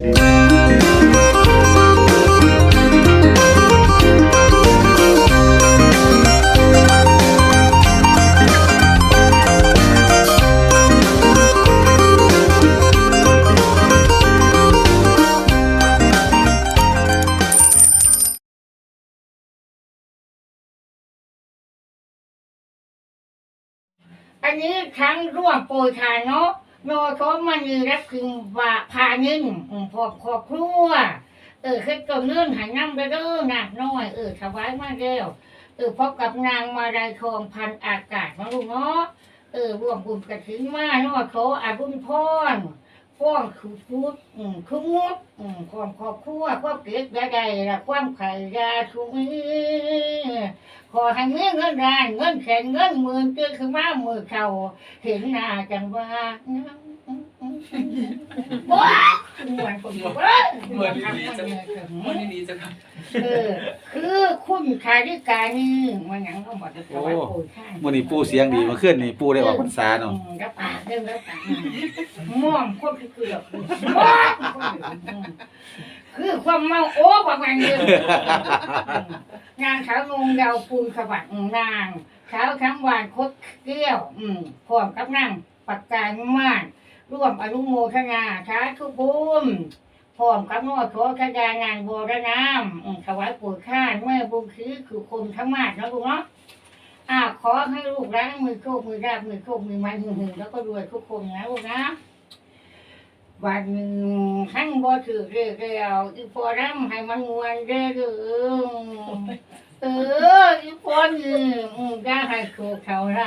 อันนี้ทั้งร่วมโปรยทานเนาะ โนโทมันมีรับพิงว่าพานินอืมพอครอบครัว เออคือตัวเงื่อนหายน้ำไปเด้อหนักน้อย เออถวายมาแล้วเออพบกับนางมาลายทองพันอากาศมาลูกเนาะ เออร่วมบุญกระถิ่นมาโนโทอาบุญพร ฟ้องคือพูดอืมคือมุดอืมความครอบครัวความเกิดยาใดละความไข่ยาชุงขอให้เงินเงินรานเงินแข็งเงินหมื่นเกิดขึ้นมามือเข่าเห็นหน้าจังว่าว้า หมือนคนบอกว่าเหมือนดีๆจัง วันนี้ดีจังครับเออ คือคุณชายดิกานี่มันหยังต้องบอกจะถวายปู่ท่านมื่อนี้ปูเสียงดีเมาขึ้นนี่ปูได้ออกพรรษาเนาะอืมรับปากเรื่องรับปากม่วงคนคือเกลือกม่วงคือความเมาโอ้ประมาณนี้งานขาวนงยาวปูนขวักนางเช้าทั้งวันคดเกลี้ยว อืมพร้อมกับนั่งปักกายมาก ร่วมอนุโมทนาสาธุบุญพร้อมกับนอดโทษยางานบราณามถวายปู่ข้าเมื่อบุญคือคือคนทั้งมากนะลูกเนาะอ่าขอให้ลูกร้างมือโชคมือราบมือโชคมือมันหึงหึงแล้วก็รวยทุกคนนะลูกนะวันหนึ่งทั้งบ่ถือเรียกแล้วอีพอร่ำให้มันมวนเด้อเด้อ เอออีพอนี่อืมอย่าให้โชคเท่าไร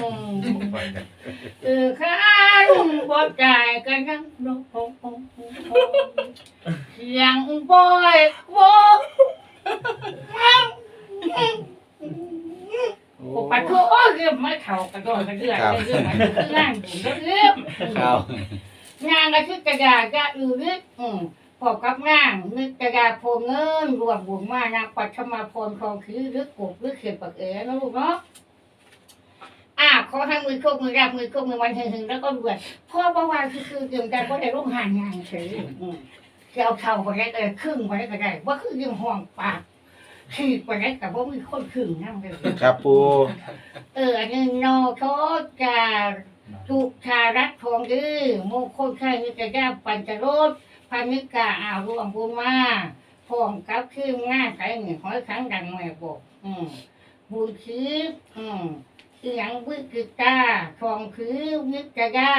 อืมเออข้านบ่จ่ายกันทั้งโลกเสียงบ่อยบ่โอ้ปัดโทโอ้ยเรื่องไม่เท่ากระโดดกระเดื่อนเรื่องมันเรื่องผมเรื่องข้าวงานก็คือกระดาษก็อือนึอืม พบกับงานนึกกระดาษโพเงินรวมบุญมานะปัทมาพรทองคือรึกกบรึกเขียนปากเอ๋นะลูกเนาะอ่าขอให้มือโคกมือรับมือโคกมือวันหึงๆแล้วก็รวยพ่อประวันคือคือเกี่ยวกันก็ได้ร่วมหานงานเฉยอืมจะเอาเท่าไปได้ก็ได้ครึ่งไปได้ก็ได้ว่าคือยังห่วงปากขีดไปได้แต่ว่ามีคนครึ่งนั่งเลยครับปูเอออันนี้โนโทจาทุกชารักทองดื้อโมงคลไข่นิกยาปัญจโรส พานิกาอ่าวรวมบุมาพร้อมกับคืมง่ายไก่หนึ่งหอยคั้งดังแม่บอกอืมบุญคืออืมเอียงวิกิตาทองคือนิกยา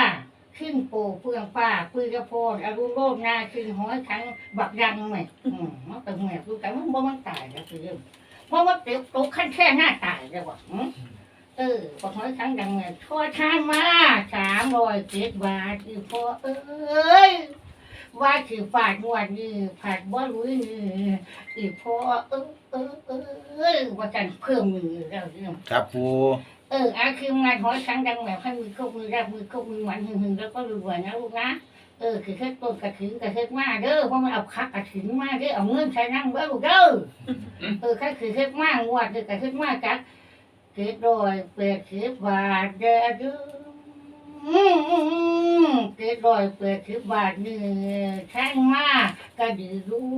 ขึ้นโปเพื่องป้าปืนกระโพนอรุโรจนาขึ้นหอยคั้งบักดังแม่อืมมันเป็นแม่ดูแต่มันบ่มันตายแล้วคือเรื่องเพราะว่าเด็กตกขั้นแค่หน้าตายแล้วว่ะอืมเออพอท้อยครั้งดังเงินทั่วทานมาสามร้อยเจ็ดบาทอีพอเอ้ย ว่าถือฝาดงวดนี่ผัดบ่รู้นี่อีพอเออเออเออเอ้ยว่ากันเพิ่มมือแล้วเนี่ยครับปูเอออาคืองานท้อยครั้งดังแบบให้มือเข้ามือรับมือเข้ามือหวันหึงหึงแล้วก็รวยนะลูกนะเออคือแค่ต้นกระถิ่นกระเทศมาเด้อเพราะมันเอาคักกระถิ่นมาเด้อเอาเงินใช้นั่งเบ้อลูกเด้อเออแค่คือเทศมางวดคือกระเทศมาจัดเกิดโดยเปิดสิบบาทเด้อ ดูอืมเกิดโดยเปิดสิบบาทนี่แท่งมากก็ดีรู้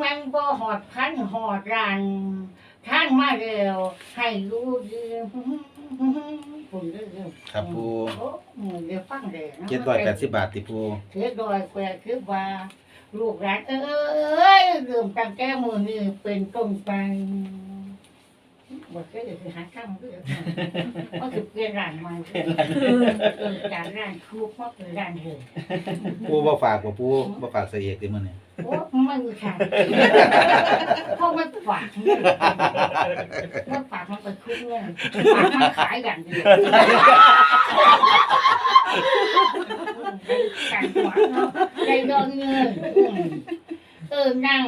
มันบ่หอดพันหอดรันท่านมาเร็วให้รู้ดีคุณเรื่องครับปูโอ้เดี๋ยวฟังเลยนะ เจ็ดร้อยแปดสิบบาทติปูเกิดโดยเปิดสิบบาทลูกหลานเอ้ยเริ่มตั้งแต่มือนี่เป็นต้นไป บอกก็คือหาข้ามก็คือก็คือเปลี่ยนร้านใหม่เออจากร้านครูก็คือร้านเลยปูบ่ฝากบ่ปูบ่ฝากเสียเอกติมื้อนี้โอ้ไม่มีทางเพราะมันฝากเงินมันฝากมันไปคุ้มเงินฝากมันขายอย่างเดียวการหวังเนาะได้ดอนเงินเออนั่ง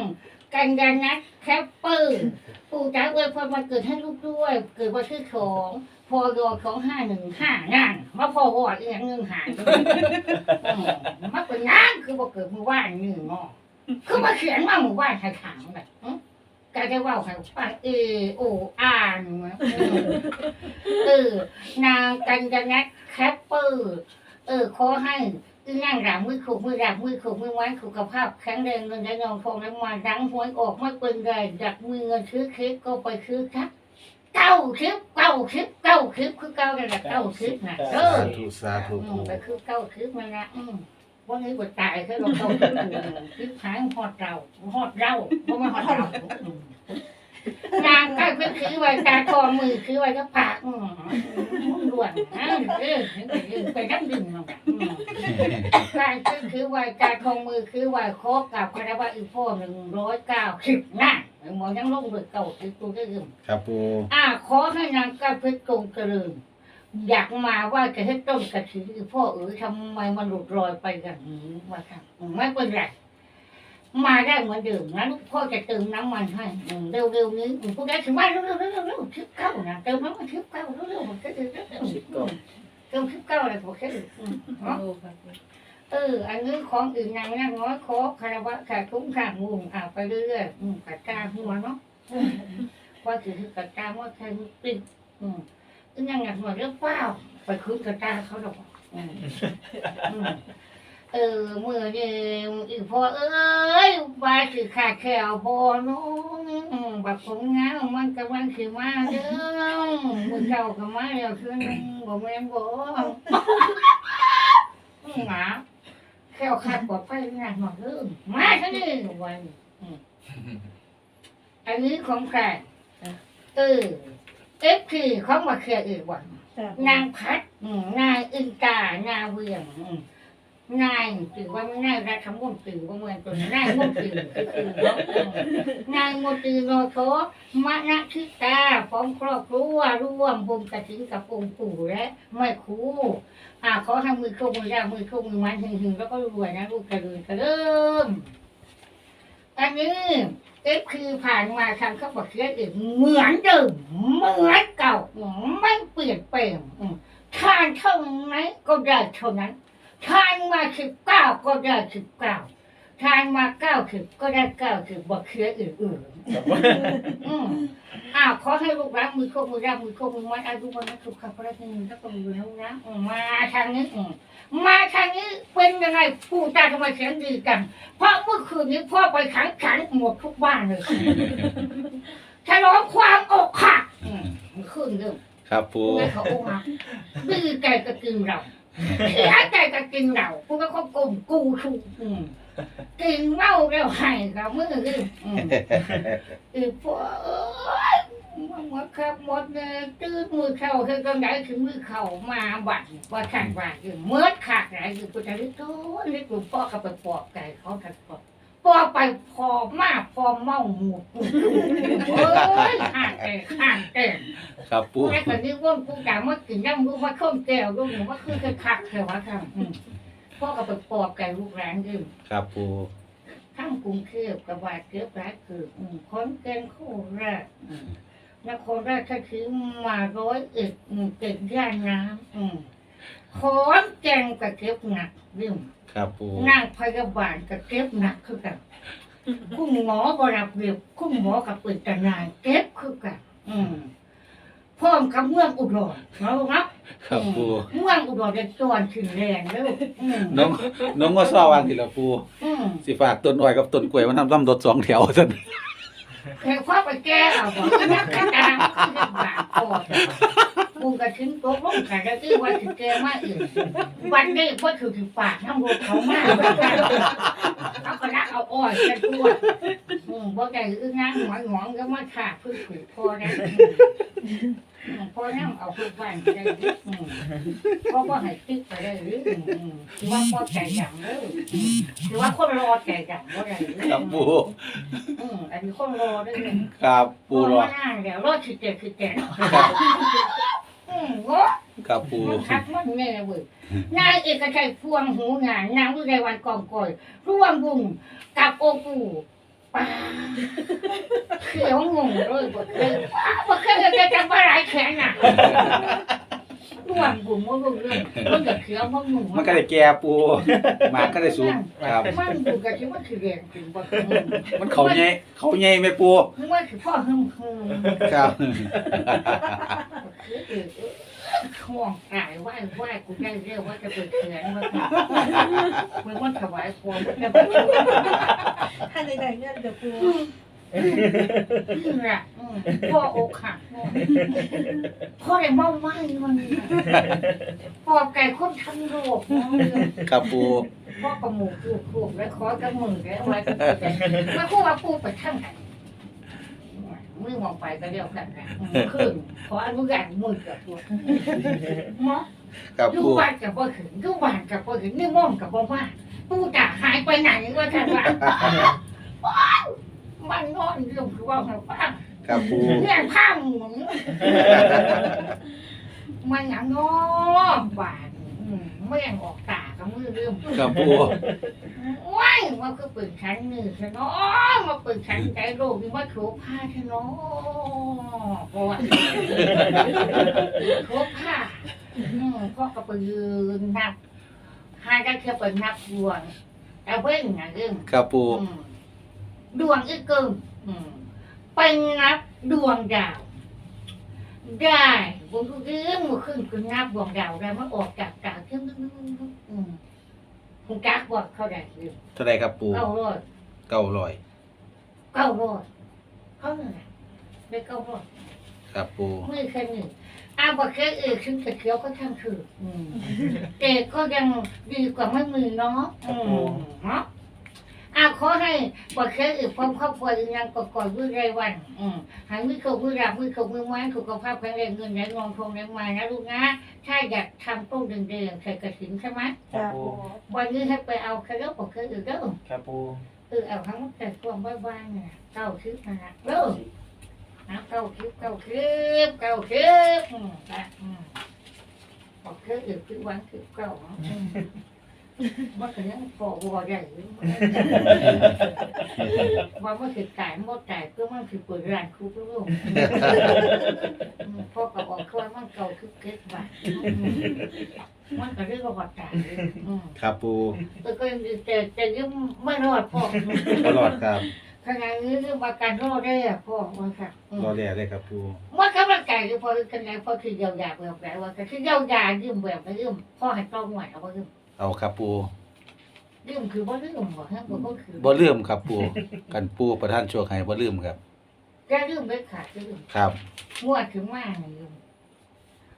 กันยานัดแคปเปอร์ ปู่จ๋าเอ้ยพอมาเกิดให้ลูกด้วย เกิดวันที่สองพอยอของห้าหนึ่งห้านั่นมาพอวอดอีกอย่างเงินหายมาเป็นงานคือบอกเกิดมือว่านนี่งอคือมาเขียนมาหมู่ว่านใครถามแบบกาจะว่าใครฟังเอโออ่านมาเออนางกัญญนัทแคปเปอร์ เออขอให้ อึ้งนั่งหลังมือขูมือหลังมือขูมือไว้สุขภาพแข็งแรงเงินได้นองทองน้ำมันดังหวยออกไม่เป็นไรดักมือเงินซื้อเค้กก็ไปซื้อครับเก้าคลิปเก้าคลิปเก้าคลิปคือเก้าเลยละเก้าคลิปนะเออสาธุสาธุอืปูมไปคือเก้าคลิปมันนะอืมวันนี้บทตายคือเราเก้าคลิปคลิปหายหอดเราหอดเราเพราะมันหอดเรา อืมนางก็คือคือไว้ตาคอมือคือไว้ก็ปากอืมด่วนนะเออไปน้ำดื่มลงไปอืมการคือคือวัยการคงมือคือวัยครบกับคณะว่าอีพ่อหนึ่งร้อยเก้าสิบนะหมอยังลงเลยเก่าติดตัวได้ยืมครับปูอ่าขอให้นางกับเพชรตรงเจริญอยากมาว่าจะให้ต้นกระถิ่นอีพ่อเออทำไมมันหลุดลอยไปอย่างนี้ว่าครับไม่เป็นไร มาได้เหมือนเดิมนะลูกพ่อจะเติมน้ำมันให้อืมเร็วๆนี้อืมพวกได้ถึงว่าเร็วๆเร็วๆเร็วๆทิพเก้านะเติมน้ำมันทิพเก้าเร็วๆมันก็เร็วๆสิบเก้าเติมทิพเก้าอะไรพวกแค่อืมเนาะเอออันนี้ของอื่นนางนั่งน้อยขอคารวะขาทุ่งข้างมุงอ่าไปเรื่อยๆอืมกัดกาหัวเนาะอืมว่าคือคือกัดกาว่าใครปิดอืมอึ้งยังหนักหน่อยเรื่องเปล่าไปคืนกัดกาเขาดอกอืมอืม เออเมื่อเนี่ยอีพอเอ้ยว่าคือขาดแขวพอน้องอืมแบบผมงามมันกำลังคือมาเด้อมือเจ้าก็มาแล้วคือบ่แม่นบ่อืมหมาแค่เอาขาดปลอดภัยงานหมดเรื่องมาท่านี้วันอืมอันนี้ของใครเออเอฟคือของมาเคลียร์อีกวันนางพัดอืมนายอึนกานางเวียง อืมนายถือว่าไม่นายรัฐมนตรีว่าเหมือนตัวนายมนตรีก็คือนาะอืมนายมนตรีโนโทมณทิตาพร้อมครอบครัวร่วมบุญกระถิ่นกับองค์ปู่และแม่ครูอ่าขอทำมือโชคมือยามือโชคมือมันหึงหึงแล้วก็รวยนะลูกกระลือกระเริ่มอันนี้เอฟคือผ่านมาทำข้าวบดเชื้ออื่นเหมือนเดิมเหมือนเก่าไม่เปลี่ยนแปลงทานเท่าไหนก็ได้เท่านั้น ทานมาสิบเก้าก็ได้สิบเก้าทานมาเก้าสิบก็ได้เก้าสิบบดเชื้ออื่นๆอืมอ้าวขอให้ลูกรักมือโคกมือรักมือโคกมือมัดอายุวันนั้นสุขภาพร่างกายแล้วก็มือแล้วนะอืมมาทางนี้อืมมาทางนี้เป็นยังไงผู้ตาทำไมเสียงดีกันเพราะเมื่อคืนนี้พ่อไปขังขันหมดทุกบ้านเลยฉลองความอกหักอืมเมื่อคืนเรื่องครับปูผู้ให้เขาอกหักดีใจกับกินเรา เสียใจกับกินเหล้ากูก็ควบคุมกูชูกอืมกินเหล้าแล้วให้กับมือเรื่องอือพวกเอ้ยมันหมดครับหมดเลยตื้นมือเข่าเธอก็ไหนถึงมือเข่ามาบัดว่าขันว่าอยู่เมื่อขาดไหนอยู่กูจะริ้วโตนี่กลุ่มพ่อก็ไปปอบไก่เขาทัดปอบ ปอบไปพอมากพอเมาหมูกูเอ้ยห่างแต่ห่างแต่ครับปูผู้ใดคนนี้ว่นกูกามากินย่ำรู้ว่าข้มแก้วรู้หนูว่าคือจะคักเถอะวะครับอืมพ่อก็ไปปอบไก่ลูกหลานยืมครับปูทั้งกรุงเทพกับวาดเกือบหลายคืออืมขอนแก่นโคราชอืมนครราชสีมาร้อยเอ็ดอืมเก่งย่านน้ำอืมขอนแก่นกับเก็บหนักยิ่ง ครับปูนางพยาบาลกับเก็บหนักคือกันคุณหมอบรับเรียบคุณหมอกับปิดตนายเก็บคือกันอืมพร้อมกับเมืองอุดรเราเนาะครับปูอืมเมืองอุดรเป็นตัวขึ้นแรงเลยอืมน้องน้องก็ซ้อวางทีละปูอืมสิฝากต้นอ้อยกับต้นกล้วยมันทำลำรถสองแถวซั่น แค่ความไปแก้เอาบอกว่านักกระดาษบาทพอมึงก็ถึงตัวลงกันแล้วที่ว่าถึงแกมาอื่นวันนี้พ่อถือถือปากน้ำรถเขามากเขาก็นักเอาอ้อยกันตัวอืมบ่ใจอึ้งนั่งหมอนหมอนก็มาขาพื้นผืนพอได้อืม พอนั่งเอาพื้นบ้านไปได้หรืออืมเพราะว่าให้ติ๊กไปได้หรืออืมอืมคือว่าพอใจอย่างเลยอืมคือว่าคนรอใจอย่างว่าไรหรือครับปูอืมอันนี้คนรอด้วยเนี่ยครับปูรอมานั่งเดี๋ยวรอสิเจ็ดสิเจ็ดอืมโอ้ครับปูมันคักมันแน่เว้ยนายเอกชัยพวงหูงานนางวิไลวันกองก่อยร่วมบุญกับโอปู ป้าเขียวงงเลยบ่เคยป้าบ่เคยจะจำว่าหลายแขนน่ะร่วมบุญว่าบุญเรื่องมันก็เขียวมันหนุ่มมันก็ได้แก่ปูหมาก็ได้สูงครับมันบุญกับที่มันคือแรงถึงบ่มันเขาใหญ่เขาใหญ่ไหมปูมันคือพ่อหึมหึมครับ ห่วงกายไหว้ไหว้กูได้เรียกว่าจะเปิดเขียนว่าเมื่อวันถวายความมันจะเปิดท่านใดๆเงินเดี๋ยวปูนี่แหละอืมพ่ออกหักพ่อได้เมาไหม้มันพ่อไก่คนทั้งโลกเนาะครับปูพ่อกระหมูกูกูแล้วขอกระหมึงแล้วไว้ก็ไปมาคู่ว่าปูไปทั้งกัน มือมองไปก็เดียวกันนะอืมขึ้นขออนุญาตมือกับตัวเนาะครับอยู่ปูบ้านกับบ่ถึงอยู่บ้านกับบ่ถึงนี่ม่อมกับบ่ว่าปู่ตาหายไปไหนว่าท่านว่าว้าวมันนอนเรื่องคือว่ามันฟังครับปูเรื่องข้ามหมุน มันหยังน้อบ้านอืมไม่ยังออกตากับ มือเริ่มครับปูว้ายมันก็เปิดชั้นหนึ่งใช่เนาะมาเปิดชั้นใจโลกนี่ว่าโถผ้าใช่เนาะเพราะว่าโถผ้าอืมพ่อก็ไปยืนนับหาได้แค่ไปนับดวงแต่เว้นนะเรื่องครับปูอืมดวงอีกเกินอืมไปนับดวงดาวได้ ผมก็เรื่องมาขึ้นคือนับดวงดาวได้มาออกจากดาวเที่ยงอืมคุณกักบอกเขาได้หรือเท่าไรครับปูเก้าร้อยเก้าร้อยเก้าร้อยเขาเนี่ยได้เก้าร้อยครับปูมือแค่นี้อาบอกแค่เออขึ้นกระเขียวก็ช่างคืออืมแต่ก็ยังดีกว่าไม่มือเนาะอืมเนาะ อาขอให้บอกแค่เออความครอบครัวยังก่อก่อนมือไรวัน อืมหายมือเขามือรับมือเขามือไม้สุขภาพแข็งแรงเงินไหลนองทองไหลมานะลูกนะถ้าอยากทำต้นเดินๆใส่กระถิ่นใช่ไหมจ้าปูวันนี้ให้ไปเอาแค่เรื่องบอกแค่เออเด้อครับปูเออเอาทั้งแต่ความบ้านๆเนี่ยเก้าชิบนะเด้อน้ำเก้าคลิปเก้าคลิปเก้าคลิปอืมนะอืมบอกเคยอื่นคือวันคือเก้าเนาะอืม ว่าคือยังพอวัวใหญ่อยู่ว่ามันคือไก่มดไก่ก็มันคือเปิดร้านครูก็รู้อืมพ่อก็บอกเขาว่ามันเก่าคือเก็บไว้อืมมันก็เรื่องว่าไก่อืมครับปูแต่ก็ยังดีแต่แต่ยังไม่รอดพ่อตลอดครับขณะนี้เรื่องประกันรอดได้อะพ่อว่าค่ะอืมรอแร่เลยครับปูว่าข้ามันไก่คือพอกันไงพอคือเยียวยาแบบไหนว่าคือเยียวยายืมแบบไหนยืมพ่อให้ต้องหน่วยเอาว่ายืม เอาครับปูยืมคือว่ายืมบ่ฮะบ่ก็คือบ่ลืมครับปู กันปูประท่านโชคให้บ่ลืมครับ แกยืมไม่ขาดยืมครับ งวดถึงมาไงยืม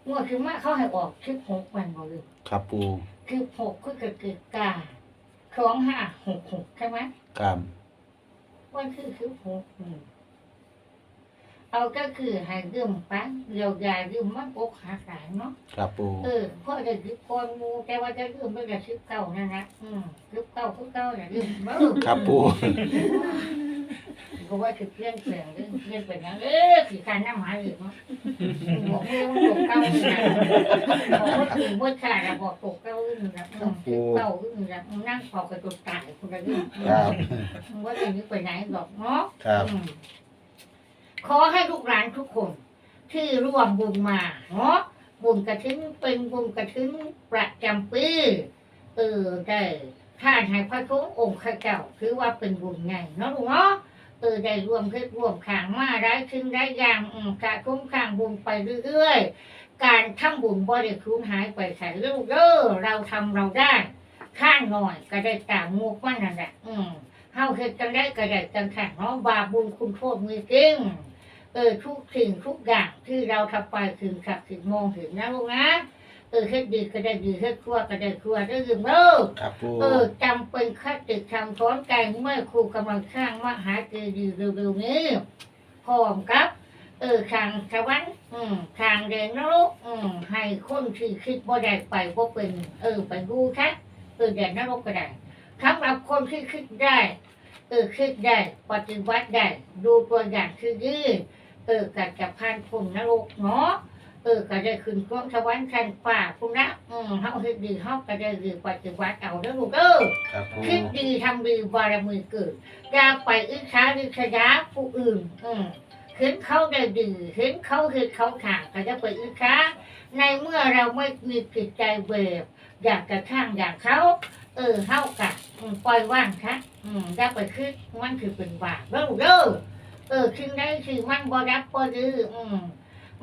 งวดถึงมาเขาให้ออกคลิปหกวันบ่ยืมครับปูคลิปหกก็เกิดเกิดกาสองห้าหกหกใช่ไหมครับ วันคือคลิปหกอืม เอาก็คือให้ยืมไปเยียวยายืมมันอกหักหลายเนาะครับปูเออพ่อจะยึดก้อนงูแต่ว่าจะยืมไม่ได้ชึบเก่านั่นนะอืมชึบเก่าคือเก่าอย่ายืมเบ้อครับปูเพราะว่าคือเพื่อนเปลี่ยนเรื่องเพื่อนเป็นอย่างเออคือการน้ำหาอีกเนาะบอกเรื่องตกเก่าอีกนะบอกว่าคือเมื่อขาดบอกตกเก่าอีกนะอืมชึบเก่าอีกนะนั่งพอกระตุกตายคนละเรื่องครับว่าจะนึกไปไหนหรอกเนาะครับอืม ขอให้ลูกหลานทุกคน ที่ร่วมบุญมาเนาะบุญกระทิ้นเป็นบุญกระทิ้นประจำปีเออได้ท่านให้พระทุกองค์ข้าเจ้าคือว่าเป็นบุญไงเนาะลูกเนาะเออได้รวมเพศรวมขางมาได้ขึ้นได้ยางอืมกะคุ้มข้างบุญไปเรื่อยๆ การทำบุญบ่ได้คูณหายไปใส่ลูกเด้อเราทำเราได้ ข้างหน่อยก็ได้ตามมุกมันนั่นแหละอืมเฮาเฮ็ดกันได้ก็ได้กันค่ะเนาะบาปบุญคุณโทษมือจริง เออทุกสิ่งทุกอย่างที่เราทำไปถึงขับถึงมองถึงนะลูกนะเออเฮ็ดดีก็ได้ดีเฮ็ดชั่วก็ได้ชั่วได้ยืมเด้อครับปูเออจำเป็นคติคำสอนใจเมื่อครูกำลังสร้างมหาเจดีย์เร็วๆนี้พร้อมกับ เออทางสวรรค์อืมทางแดงนรกอืมให้คนที่คิดบ่ได้ไปบ่เป็น เออไปดูแท้เออแดงนรกก็ได้สำหรับคนที่คิดได้ เออคิดได้ปฏิวัติได้ ดูตัวอย่างคือยืด เออกัดกับพันพุ่มนรกเนาะเออก็ได้ขึ้นกล้องสวรรค์คันป่าพุ่นนะอืมเฮาเฮ็ดดีเฮาก็ได้ดีปฏิวัติเอาเด้อลูกเด้อครับปูคิดดีทำดีบารมีเกิดอย่าไปอิจฉาริษยาผู้อื่น อืมเห็นเขาได้ดีเห็นเขาเห็นเขาขางก็จะไปอิจฉาในเมื่อเราไม่มีจิตใจเบบอยากกระช่างอย่างเขา เออเฮากะอืมปล่อยว่างค่ะอืมอย่าไปคิดมันคือเป็นบาปเด้อลูกเด้อ เออคิดได้คือมันบ่รับบ่ดื้ออืม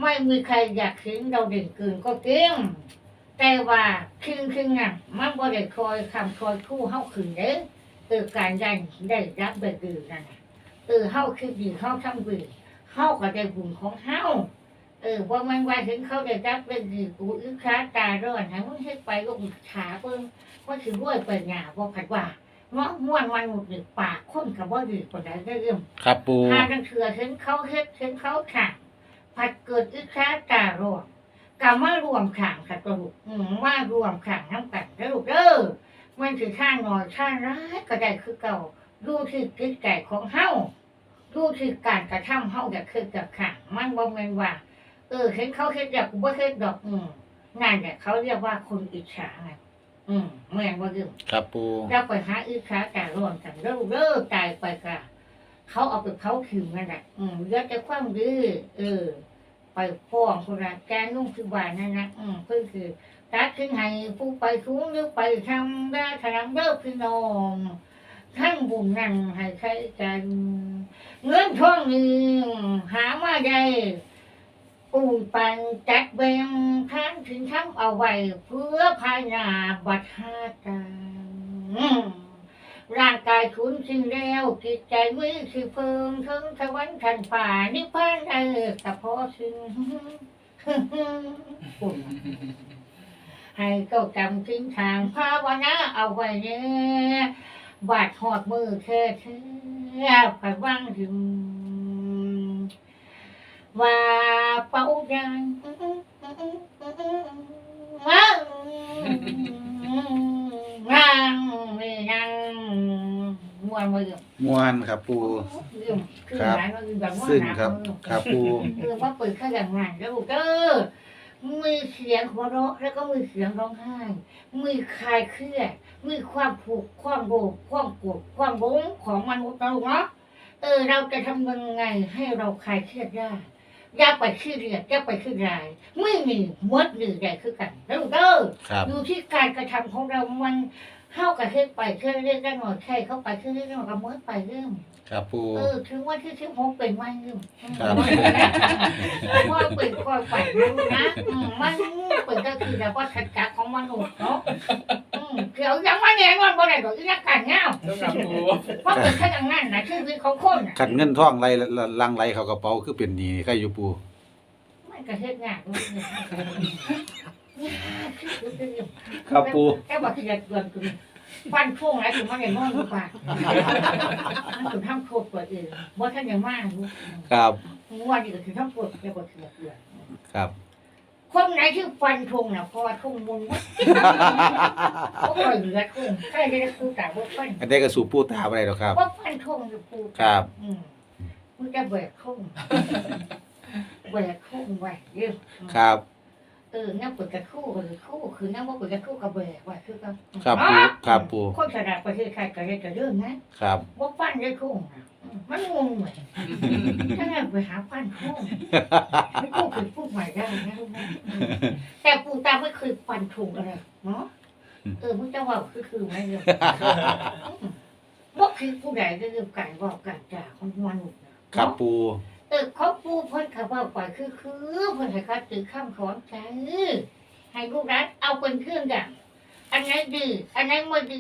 ไม่มีใครอยากเห็นเราเด่นเกินก็เก่งแต่ว่าคืนคืนน่ะมันบ่ได้คอยคำคอยคู่เฮาคืนเด้อเออการยันได้รับเบิดดือนั่นเออเฮาคือดีเฮาทำดีเฮาก็ได้บุญของเฮาเออว่ามันว่าถึงเขาได้รับเบิดดือกูอึค้าตาร้อนให้มึงเฮ็ดไปก็ขาเพิ่งว่าสิรวยไปหน้าบ่ผัดว่า เนาะม่วนวันหมดนี่ปากคนก็บ่ดีปานใดเด้อเอิ่มครับปูหากันเถื่อเห็นเขาเฮ็ดเห็นเขาขังผัดเกิดอึค้าตารวมกามารวมขังค่ะตัวลูกอืมมารวมขังน้ำกันนะลูกเด้อมันคือข้างนอยข้างร้ายก็ได้คือเก่าดูที่กิจใจของเฮาดูที่การกระทำเฮาอยากคือกับขังมันบ่แม่นว่า เออเห็นเขาเฮ็ดอยากกูบ่เฮ็ดดอกอืมนั่นแหละเขาเรียกว่าคนอิจฉาไง อืมแม่นบ่ยืมครับปูเราไปหาอึค้าแต่ร่วมกันเลิกเลิกตายไปกะเขาเอาไปเขาคิวนั่นแหละอืมเยอะจะคว่ำดื้อเออ ไปฟ้องคนละแกนุ่งคือบานนั่นนะอืมเพื่อคือตัดขึ้นให้ผู้ไปทุ้งหรือไปทำได้ทำเลิกพี่น้องทั้งบุญนั่นให้ใช้กันเงินทองหนึ่งหามาได้ ปูนปันจัดแบ่งท่านถึงทั้งเอาไว้เพื่อภายนาบัตรหาตาร่างกายคุ้นชินแล้วจิตใจมือคือเพิ่มถึงสวรรค์ขันป่านิพพานเออแต่พอถึงปุ่นให้ก็จำทิ้งทางภาวนาเอาไว้เนี่ยบาดหอดมือเธอเธอผัดว่างถึงว่า เป่ายังว้าวนั่งยังมวนมือมวนครับปูครับซึ่งครับครับปูคือว่าเปิดข้างอย่างงานแล้วลูกเด้อมีเสียงหัวเราะแล้วก็มีเสียงร้องไห้มีคลายเครียดมีความผูกความโบกความโกรธความหลงของมนุษย์นะลูกเนาะเออเราจะทำยังไงให้เราคลายเครียดได้ อย่าไปขี้เรียดอย่าไปขี้รายไม่มีมดหรือใดคือกันนะลูกเด้อครับอยู่ที่การกระทำของเรามันเข้ากับเฮ็ดไปเครื่องเรียกได้หน่อยใช่เข้าไปเครื่องเรียกได้หน่อยกับมดไปเรื่อง ครับปู เออถึงวันที่สิบหกเป็นวันหนึ่งครับว่าเป็นคอยฝันรู้นะอืมมันเป็นก็คือแบบว่าขัดจักของมนุษย์เนาะอืมเดี๋ยวยังมาแน่นอนบ่ได้ดอกอีนักการเงาเจ้ากับปูเพราะเป็นแค่อย่างนั้นนะชีวิตของคนน่ะขันเงินท่องไรลังไรเขากระเป๋าคือเป็นหนี้ใครอยู่ปูมันก็เฮ็ดงานลูกเนี่ยครับปูแต่ว่าที่จะเกินคือ ฟันช่วงไหนถึงมันอย่างนอนหรือเปล่ามันถึงทำโคตรตัวเองว่าท่านอย่างมากลูกครับว่าดีก็คือทำโคตรแต่ว่าเถื่อนเถื่อนครับคนไหนที่ฟันทงน่ะเพราะว่าทงมุนว่าเขาปล่อยเหลือทงใครจะได้คูแต่ว่าฟันอันนี้ก็สู่ปูตาอะไรหรอกครับว่าฟันทงอยู่ปูครับอืมมึงจะแบกทงแบกทงไว้เยอะครับเอองั้นเปิดกระคู่หรือคู่ คืองั้นว่าเปิดกระคู่กับแบกไว้คือกันครับปูครับปูคนฉลาดประเทศไทยก็เลยจะเรื่องนะครับว่าฟันได้ทงน่ะอืมมันงงเหมือนถ้างั้นไปหาฟันทงไม่คู่คือพูดใหม่ได้นะลูกนะอืมแต่ปูตาไม่เคยฟันทงอะไรเนาะเออมึงจะว่าคือคือไหมเนี่ยว่าคือผู้ใดได้เรื่องการบอกการจ่าของมนุษย์นะครับปู เออเขาปูเพิ่นเขาบอกไปคือคือเพิ่นให้เขาถือข้ามของใจให้ลูกรัดเอาเป็นเครื่องด่างอันไหนดี อันไหนไม่ดี